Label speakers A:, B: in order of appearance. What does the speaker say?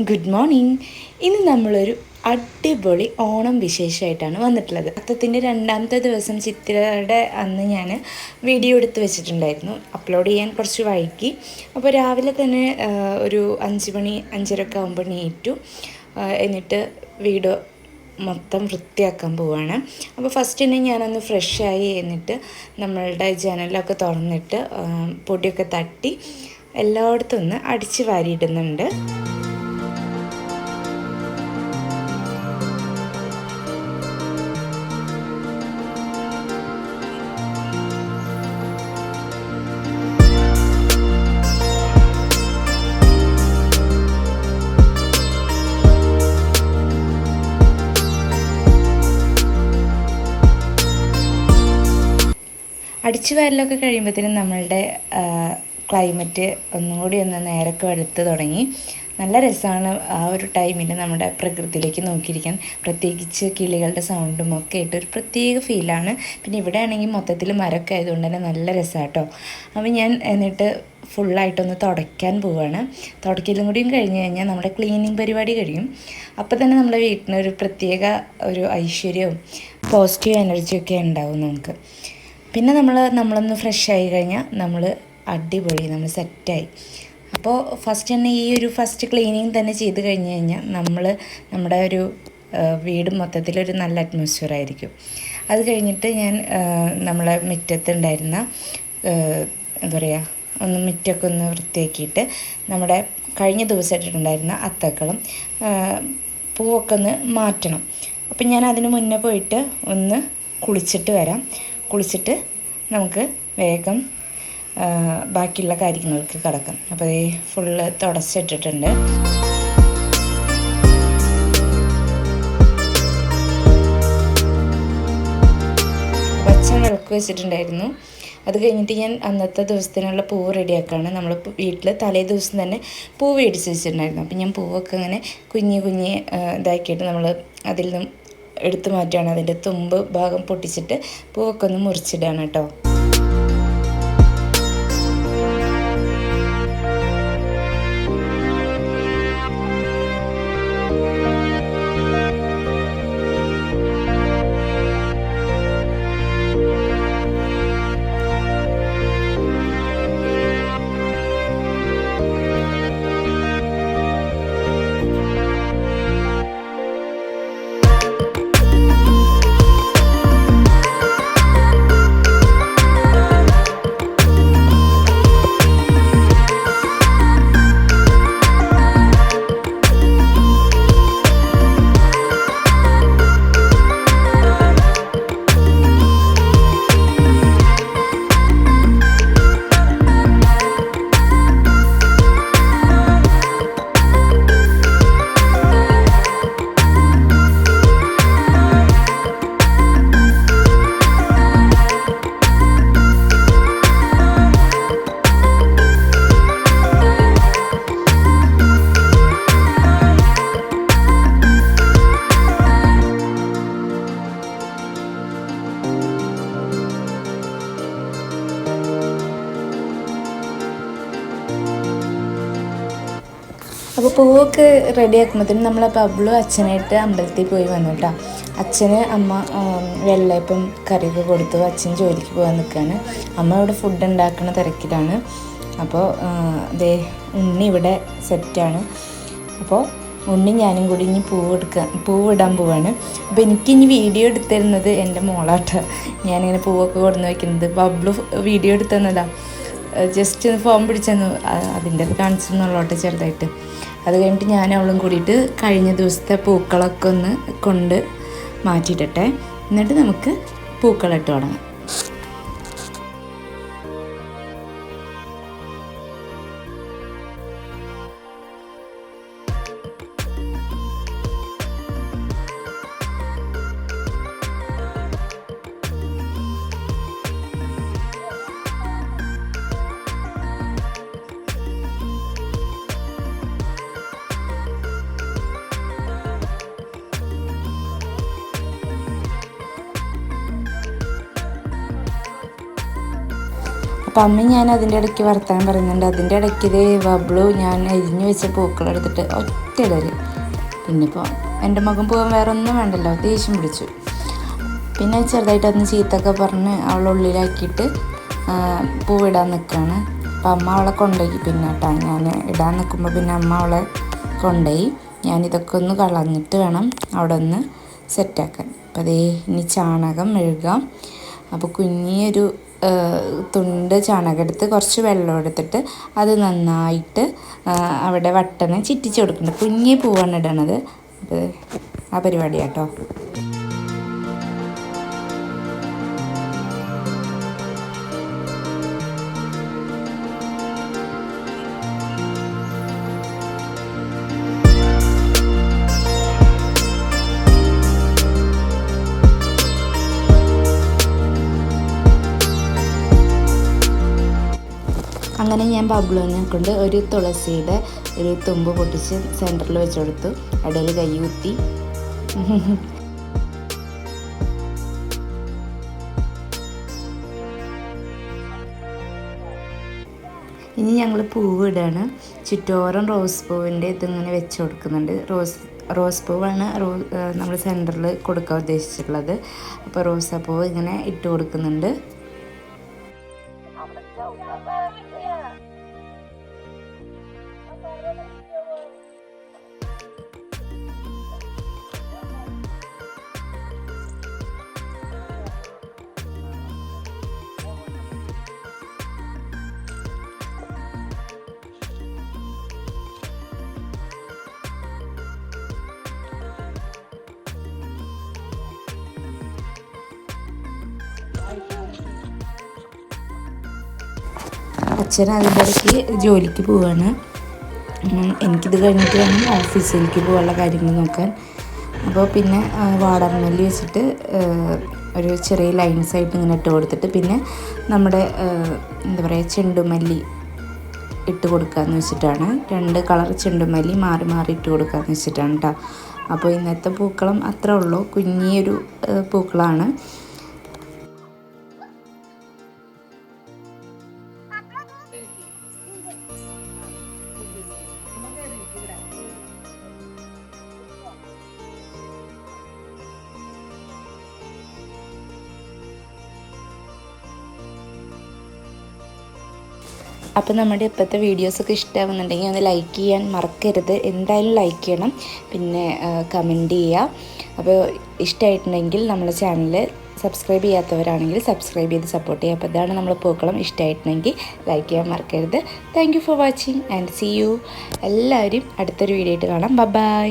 A: Good morning ഇന്ന് നമ്മളൊരു അടിപൊളി ഓണം വിശേഷമായിട്ടാണ് വന്നിട്ടുള്ളത്. അത്തത്തിന്റെ രണ്ടാമത്തെ ദിവസം ചിത്രയുടെ അന്ന് ഞാൻ വീഡിയോ എടുത്ത് വെച്ചിട്ടുണ്ടായിരുന്നു. അപ്ലോഡ് ചെയ്യാൻ കുറച്ച് വൈകി. അപ്പോൾ രാവിലെ തന്നെ ഒരു അഞ്ച് മണി അഞ്ചരൊക്കെ ആകുമ്പോൾ നീറ്റു എന്നിട്ട് വീട് മൊത്തം വൃത്തിയാക്കാൻ പോവാണ്. അപ്പോൾ ഫസ്റ്റ് തന്നെ ഞാനൊന്ന് ഫ്രഷായി എന്നിട്ട് നമ്മളുടെ ജനലൊക്കെ തുറന്നിട്ട് പൊടിയൊക്കെ തട്ടി എല്ലായിടത്തും ഒന്ന് അടിച്ച് വാരിയിടുന്നുണ്ട്. അടിച്ചു വരലൊക്കെ കഴിയുമ്പോഴത്തേനും നമ്മളുടെ ക്ലൈമറ്റ് ഒന്നും കൂടി ഒന്ന് നേരൊക്കെ വെളുത്ത് തുടങ്ങി. നല്ല രസമാണ് ആ ഒരു ടൈമിൽ നമ്മുടെ പ്രകൃതിയിലേക്ക് നോക്കിയിരിക്കാൻ. പ്രത്യേകിച്ച് കിളികളുടെ സൗണ്ടും ഒക്കെ ആയിട്ട് ഒരു പ്രത്യേക ഫീലാണ് പിന്നെ ഇവിടെ ആണെങ്കിൽ മൊത്തത്തിൽ മരമൊക്കെ ആയതുകൊണ്ട് തന്നെ നല്ല രസമാട്ടോ അപ്പോൾ ഞാൻ എന്നിട്ട് ഫുള്ളായിട്ടൊന്ന് തുടയ്ക്കാൻ പോവുകയാണ് തുടയ്ക്കലും കൂടിയും കഴിഞ്ഞ് കഴിഞ്ഞാൽ നമ്മുടെ ക്ലീനിങ് പരിപാടി കഴിയും. അപ്പോൾ തന്നെ നമ്മുടെ വീട്ടിനൊരു പ്രത്യേക ഒരു ഐശ്വര്യവും പോസിറ്റീവ് എനർജിയൊക്കെ ഉണ്ടാവും നമുക്ക്. പിന്നെ നമ്മൾ നമ്മളൊന്ന് ഫ്രഷ് ആയി കഴിഞ്ഞാൽ നമ്മൾ അടിപൊളി നമ്മൾ സെറ്റായി അപ്പോൾ ഫസ്റ്റ് തന്നെ ഈ ഒരു ഫസ്റ്റ് ക്ലീനിങ് തന്നെ ചെയ്ത് കഴിഞ്ഞ് കഴിഞ്ഞാൽ നമ്മൾ നമ്മുടെ ഒരു വീട് മൊത്തത്തിലൊരു നല്ല അറ്റ്മോസ്ഫിയർ ആയിരിക്കും. അത് കഴിഞ്ഞിട്ട് ഞാൻ നമ്മളെ മുറ്റത്തുണ്ടായിരുന്ന എന്താ പറയുക ഒന്ന് മുറ്റൊക്കെ ഒന്ന് വൃത്തിയാക്കിയിട്ട് നമ്മുടെ കഴിഞ്ഞ ദിവസം ഇട്ടിട്ടുണ്ടായിരുന്ന അത്തക്കളും പൂവൊക്കെ ഒന്ന് മാറ്റണം. അപ്പം ഞാൻ അതിന് മുന്നേ പോയിട്ട് ഒന്ന് കുളിച്ചിട്ട് വരാം. കുളിച്ചിട്ട് നമുക്ക് വേഗം ബാക്കിയുള്ള കാര്യങ്ങൾക്ക് കിടക്കാം. അപ്പോൾ ഈ ഫുള്ള് തുടച്ചിട്ടിട്ടുണ്ട്. പച്ച വിളക്ക് വെച്ചിട്ടുണ്ടായിരുന്നു. അത് കഴിഞ്ഞിട്ട് ഞാൻ അന്നത്തെ ദിവസത്തിനുള്ള പൂവ് റെഡിയാക്കുകയാണ് നമ്മൾ വീട്ടിൽ തലേ ദിവസം തന്നെ പൂവ് മേടിച്ച് വെച്ചിട്ടുണ്ടായിരുന്നു. അപ്പം ഞാൻ പൂവൊക്കെ അങ്ങനെ കുഞ്ഞ് കുഞ്ഞ് ഇതാക്കിയിട്ട് നമ്മൾ അതിൽ നിന്നും എടുത്തു മാറ്റുകയാണ്. അതിന്റെ തുമ്പ് ഭാഗം പൊട്ടിച്ചിട്ട് പൂവൊക്കെ ഒന്ന് മുറിച്ചിടുകയാണ് കേട്ടോ. പൂവൊക്കെ റെഡി ആക്കുമ്പോഴത്തേനും നമ്മൾ പബ്ലു അച്ഛനായിട്ട് അമ്പലത്തിൽ പോയി വന്നു കേട്ടോ അച്ഛന് അമ്മ വെള്ളയപ്പം കറിയൊക്കെ കൊടുത്തു. അച്ഛൻ ജോലിക്ക് പോകാൻ നിൽക്കുകയാണ് അമ്മ ഇവിടെ ഫുഡ് ഉണ്ടാക്കുന്ന തിരക്കിലാണ്. അപ്പോൾ ദേ ഉണ്ണി ഇവിടെ സെറ്റാണ് അപ്പോൾ ഉണ്ണി ഞാനും കൂടി ഇനി പൂവ് എടുക്കാൻ പൂവ് ഇടാൻ പോവാണ്. അപ്പോൾ എനിക്ക് ഇനി വീഡിയോ എടുത്തിരുന്നത് എന്റെ മോളാട്ട. ഞാനിങ്ങനെ പൂവൊക്കെ കൊടുന്ന് വെക്കുന്നത്. ബബ്ലു വീഡിയോ എടുത്തു തന്നതാണ് ജസ്റ്റ് ഫോം പിടിച്ചെന്നു അതിന്റെ അത് കാണിച്ചിരുന്നുള്ളോട്ടെ ചെറുതായിട്ട്. അത് കഴിഞ്ഞിട്ട് ഞാൻ അവളും കൂടിയിട്ട് കഴിഞ്ഞ ദിവസത്തെ പൂക്കളൊക്കെ ഒന്ന് കൊണ്ട് മാറ്റിയിട്ടെ എന്നിട്ട് നമുക്ക് പൂക്കളിട്ട് തുടങ്ങാം. അപ്പം അമ്മ ഞാൻ അതിന്റെ ഇടയ്ക്ക് വർത്താൻ പറയുന്നുണ്ട്. അതിന്റെ ഇടയ്ക്ക് ഇത് വബ്ലു ഞാൻ എരിഞ്ഞു വെച്ച പൂക്കളെടുത്തിട്ട് ഒറ്റ ഇടൽ. പിന്നെ ഇപ്പോൾ എന്റെ മകൻ പോകാൻ വേറെ ഒന്നും വേണ്ടല്ലോ. ദേഷ്യം പിടിച്ചു. പിന്നെ ചെറുതായിട്ട് അതിന് ചീത്തൊക്കെ പറഞ്ഞ് അവളെ ഉള്ളിലാക്കിയിട്ട് ആ, പൂവിടാൻ നിൽക്കുകയാണ് അപ്പം അമ്മ അവളെ കൊണ്ടുപോയി. പിന്നെ കേട്ടോ ഞാൻ ഇടാൻ നിൽക്കുമ്പോൾ പിന്നെ അമ്മ അവളെ കൊണ്ടുപോയി. ഞാനിതൊക്കെ ഒന്ന് കളഞ്ഞിട്ട് വേണം അവിടെ ഒന്ന് സെറ്റാക്കാൻ. അപ്പോൾ അതേ ഇനി ചാണകം മെഴുകാം. അപ്പോൾ കുഞ്ഞിയൊരു തുണ്ട് ചാണകം എടുത്ത് കുറച്ച് വെള്ളം എടുത്തിട്ട് അത് നന്നായിട്ട് അവിടെ വട്ടനെ ചിറ്റിച്ച് കൊടുക്കുന്നുണ്ട്. കുഞ്ഞി പൂവാണ് ഇടണത്. ആ പരിപാടിയാട്ടോ. അങ്ങനെ ഞാൻ ബബ്ലുവിനെ കൊണ്ട് ഒരു തുളസിയുടെ ഒരു തുമ്പ് പൊട്ടിച്ച് സെന്ററിൽ വെച്ച് കൊടുത്തു ഇടയിൽ കൈ കുത്തി ഇനി ഞങ്ങൾ പൂവ് ഇടാണ്. ചുറ്റോരം റോസ് പൂവിന്റെ ഇതിങ്ങനെ വെച്ച് കൊടുക്കുന്നുണ്ട്. റോസ് റോസ് പൂവാണ് റോ നമ്മൾ സെന്ററിൽ കൊടുക്കാൻ ഉദ്ദേശിച്ചിട്ടുള്ളത്. അപ്പോൾ റോസാപ്പൂവ് ഇങ്ങനെ ഇട്ട് കൊടുക്കുന്നുണ്ട്. അച്ഛൻ അതിന്റെ ഇടയ്ക്ക് ജോലിക്ക് ഉം, എനിക്കിത് കഴിഞ്ഞിട്ട് വേണം ഓഫീസിലേക്ക് പോകാനുള്ള കാര്യങ്ങൾ നോക്കാൻ അപ്പോൾ പിന്നെ വാടർമല്ലി വെച്ചിട്ട് ഒരു ചെറിയ ലൈൻസ് ആയിട്ട് ഇങ്ങനെ ഇട്ട് കൊടുത്തിട്ട് പിന്നെ നമ്മുടെ എന്താ പറയുക ചെണ്ടുമല്ലി ഇട്ട് കൊടുക്കാമെന്ന് വെച്ചിട്ടാണ്. രണ്ട് കളർ ചെണ്ടുമല്ലി മാറി മാറി ഇട്ട് കൊടുക്കാമെന്ന് വെച്ചിട്ടാണ് കേട്ടോ അപ്പോൾ ഇന്നത്തെ പൂക്കളം അത്രേ ഉള്ളൂ. കുഞ്ഞിയൊരു പൂക്കളാണ്. അപ്പോൾ നമ്മുടെ ഇപ്പോഴത്തെ വീഡിയോസൊക്കെ ഇഷ്ടമാവുന്നുണ്ടെങ്കിൽ ഒന്ന് ലൈക്ക് ചെയ്യാൻ മറക്കരുത്. എന്തായാലും ലൈക്ക് ചെയ്യണം. പിന്നെ കമന്റ് ചെയ്യുക. അപ്പോൾ ഇഷ്ടമായിട്ടുണ്ടെങ്കിൽ നമ്മുടെ ചാനൽ സബ്സ്ക്രൈബ് ചെയ്യാത്തവരാണെങ്കിൽ സബ്സ്ക്രൈബ് ചെയ്ത് സപ്പോർട്ട് ചെയ്യുക. അപ്പോൾ ഇതാണ് നമ്മൾ പൂക്കളം. ഇഷ്ടമായിട്ടുണ്ടെങ്കിൽ ലൈക്ക് ചെയ്യാൻ മറക്കരുത്. Thank for watching and see you എല്ലാവരും അടുത്തൊരു വീഡിയോ ആയിട്ട് കാണാം. ബൈ